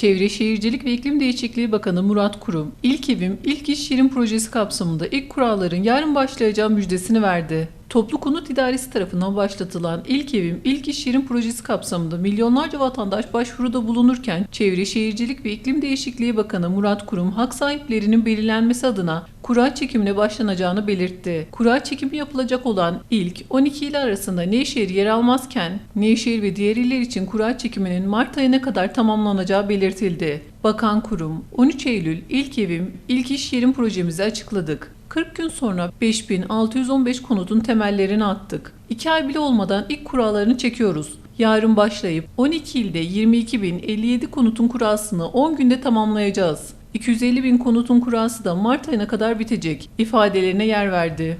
Çevre Şehircilik ve İklim Değişikliği Bakanı Murat Kurum, İlk Evim, İlk İş Yerim projesi kapsamında ilk kuralların yarın başlayacağı müjdesini verdi. Toplu Konut İdaresi tarafından başlatılan İlk Evim, İlk İş Yerim projesi kapsamında milyonlarca vatandaş başvuruda bulunurken Çevre Şehircilik ve İklim Değişikliği Bakanı Murat Kurum, hak sahiplerinin belirlenmesi adına kura çekimine başlanacağını belirtti. Kura çekimi yapılacak olan ilk 12 il arasında Nevşehir yer almazken Nevşehir ve diğer iller için kura çekiminin Mart ayına kadar tamamlanacağı belirtildi. Bakan Kurum, 13 Eylül ilk evim, ilk iş yerim projemizi açıkladık. 40 gün sonra 5615 konutun temellerini attık. 2 ay bile olmadan ilk kurallarını çekiyoruz. Yarın başlayıp 12 ilde 22.057 konutun kurasını 10 günde tamamlayacağız. 250 bin konutun kurası da Mart ayına kadar bitecek ifadelerine yer verdi.